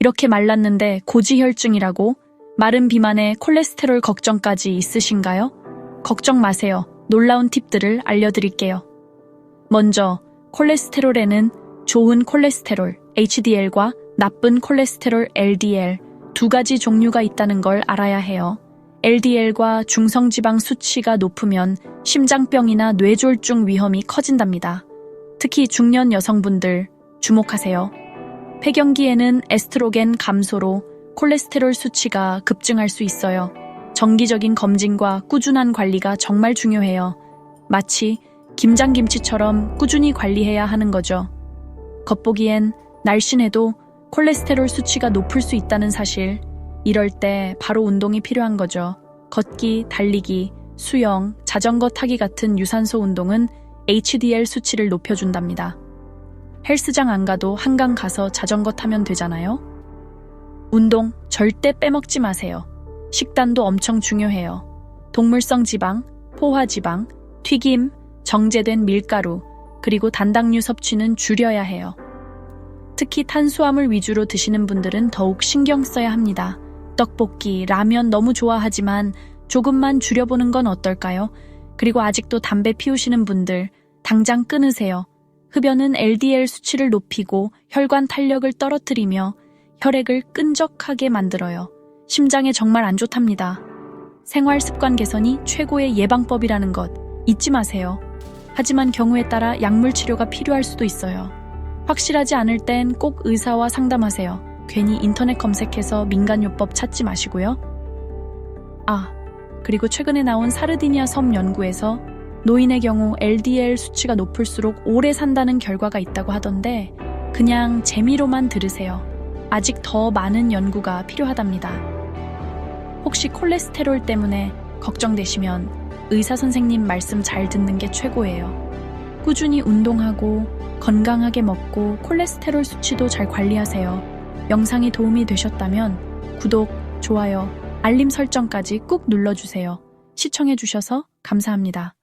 이렇게 말랐는데 고지혈증이라고? 마른 비만에 콜레스테롤 걱정까지 있으신가요? 걱정 마세요. 놀라운 팁들을 알려드릴게요. 먼저, 콜레스테롤에는 좋은 콜레스테롤, HDL과 나쁜 콜레스테롤, LDL, 두 가지 종류가 있다는 걸 알아야 해요. LDL과 중성지방 수치가 높으면 심장병이나 뇌졸중 위험이 커진답니다. 특히 중년 여성분들 주목하세요. 폐경기에는 에스트로겐 감소로 콜레스테롤 수치가 급증할 수 있어요. 정기적인 검진과 꾸준한 관리가 정말 중요해요. 마치 김장김치처럼 꾸준히 관리해야 하는 거죠. 겉보기엔 날씬해도 콜레스테롤 수치가 높을 수 있다는 사실. 이럴 때 바로 운동이 필요한 거죠. 걷기, 달리기, 수영, 자전거 타기 같은 유산소 운동은 HDL 수치를 높여준답니다. 헬스장 안 가도 한강 가서 자전거 타면 되잖아요? 운동 절대 빼먹지 마세요. 식단도 엄청 중요해요. 동물성 지방, 포화 지방, 튀김, 정제된 밀가루, 그리고 단당류 섭취는 줄여야 해요. 특히 탄수화물 위주로 드시는 분들은 더욱 신경 써야 합니다. 떡볶이, 라면 너무 좋아하지만 조금만 줄여보는 건 어떨까요? 그리고 아직도 담배 피우시는 분들, 당장 끊으세요. 흡연은 LDL 수치를 높이고 혈관 탄력을 떨어뜨리며 혈액을 끈적하게 만들어요. 심장에 정말 안 좋답니다. 생활 습관 개선이 최고의 예방법이라는 것 잊지 마세요. 하지만 경우에 따라 약물 치료가 필요할 수도 있어요. 확실하지 않을 땐 꼭 의사와 상담하세요. 괜히 인터넷 검색해서 민간요법 찾지 마시고요. 아, 그리고 최근에 나온 사르디니아 섬 연구에서 노인의 경우 LDL 수치가 높을수록 오래 산다는 결과가 있다고 하던데 그냥 재미로만 들으세요. 아직 더 많은 연구가 필요하답니다. 혹시 콜레스테롤 때문에 걱정되시면 의사 선생님 말씀 잘 듣는 게 최고예요. 꾸준히 운동하고 건강하게 먹고 콜레스테롤 수치도 잘 관리하세요. 영상이 도움이 되셨다면 구독, 좋아요, 알림 설정까지 꾹 눌러주세요. 시청해주셔서 감사합니다.